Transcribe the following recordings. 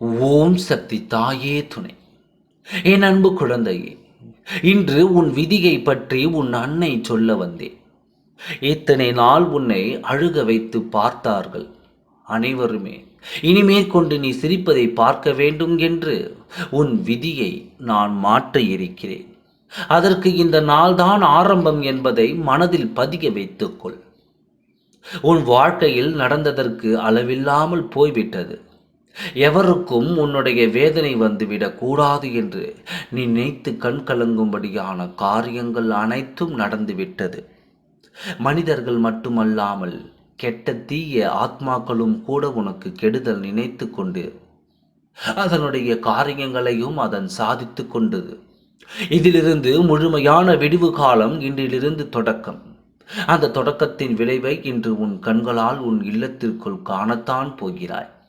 ஓம் சக்தி தாயே துணை. என் அன்பு குழந்தையே இன்று உன் விதியை பற்றி உன் அன்னை சொல்ல வந்தேன். இத்தனை நாள் உன்னை அழுக வைத்து பார்த்தார்கள்? அனைவருமே இனிமேற்கொண்டு நீ சிரிப்பதை பார்க்க வேண்டும் என்று உன் விதியை நான் மாற்ற இருக்கிறேன். அதற்கு இந்த நாள்தான் ஆரம்பம் என்பதை மனதில் பதிய வைத்துக்கொள் உன் வாழ்க்கையில் நடந்ததற்கு அளவில்லாமல் போய்விட்டது. எவருக்கும் உன்னுடைய வேதனை வந்துவிடக் கூடாது என்று நீ நினைத்து கண் கலங்கும்படியான காரியங்கள் அனைத்தும் நடந்துவிட்டது. மனிதர்கள் மட்டுமல்லாமல் கெட்ட தீய ஆத்மாக்களும் கூட உனக்கு கெடுதல் நினைத்து கொண்டு அதனுடைய காரியங்களையும் அதன் சாதித்து கொண்டது. இதிலிருந்து முழுமையான விடிவு காலம் இன்றிலிருந்து தொடக்கம். அந்த தொடக்கத்தின் விளைவை இன்று உன் கண்களால் உன் இல்லத்திற்குள் காணத்தான் போகிறாய்.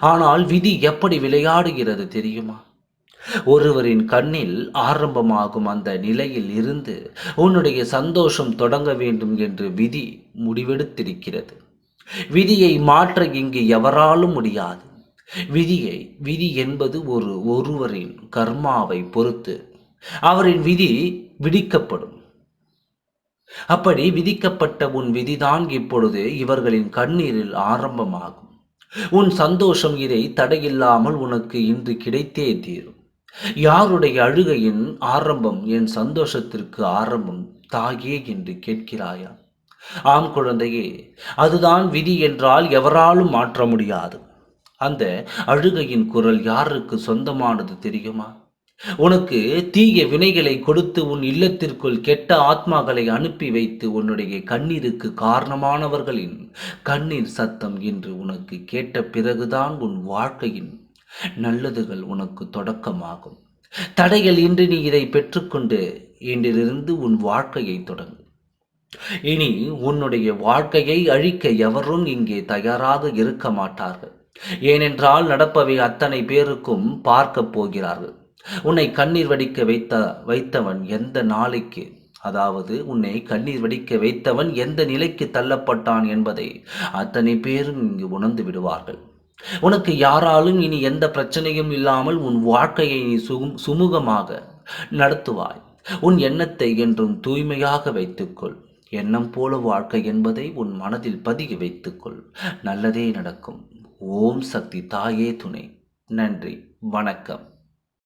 ஆனால் விதி எப்படி விளையாடுகிறது தெரியுமா? ஒருவரின் கண்ணில் ஆரம்பமாகும் அந்த நிலையில் இருந்து உன்னுடைய சந்தோஷம் தொடங்க வேண்டும் என்று விதி முடிவெடுத்திருக்கிறது. விதியை மாற்ற இங்கு எவராலும் முடியாது. விதியை விதி என்பது ஒரு ஒருவரின் கர்மாவை பொறுத்து அவரின் விதி விதிக்கப்படும். அப்படி விதிக்கப்பட்ட உன் விதிதான் இப்பொழுது இவர்களின் கண்ணீரில் ஆரம்பமாகும். உன் சந்தோஷம் இதை தடையில்லாமல் உனக்கு இன்று கிடைத்தே தீரும். யாருடைய அழுகையின் ஆரம்பம் என் சந்தோஷத்திற்கு ஆரம்பம்? தாயே என்று கேட்கிறாயா ஆம் குழந்தையே அதுதான் விதி என்றால் எவராலும் மாற்ற முடியாது. அந்த அழுகையின் குரல் யாருக்கு சொந்தமானது தெரியுமா? உனக்கு தீய வினைகளை கொடுத்து உன் இல்லத்திற்குள் கெட்ட ஆத்மாக்களை அனுப்பி வைத்து உன்னுடைய கண்ணீருக்கு காரணமானவர்களின் கண்ணீர் சத்தம் என்று உனக்கு கேட்ட பிறகுதான் உன் வாழ்க்கையின் நல்லதுகள் உனக்கு தொடக்கமாகும். தடைகள் இன்று நீ இதை பெற்றுக்கொண்டு இன்றிலிருந்து உன் வாழ்க்கையை தொடங்கு. இனி உன்னுடைய வாழ்க்கையை அழிக்க எவரும் இங்கே தயாராக இருக்க மாட்டார்கள். ஏனென்றால் நடப்பவை அத்தனை பேருக்கும் பார்க்கப் போகிறார்கள். உன்னை கண்ணீர் வடிக்க வைத்த வைத்தவன் எந்த நாளைக்கு? அதாவது உன்னை கண்ணீர் வடிக்க வைத்தவன் எந்த நிலைக்கு தள்ளப்பட்டான் என்பதை அத்தனை பேரும் இங்கு உணர்ந்து விடுவார்கள். உனக்கு யாராலும் இனி எந்த பிரச்சனையும் இல்லாமல் உன் வாழ்க்கையை நீ சுமூகமாக நடத்துவாய். உன் எண்ணத்தை என்றும் தூய்மையாக வைத்துக்கொள். எண்ணம் போல வாழ்க்கை என்பதை உன் மனதில் பதிய வைத்துக்கொள். நல்லதே நடக்கும். ஓம் சக்தி தாயே துணை. நன்றி. வணக்கம்.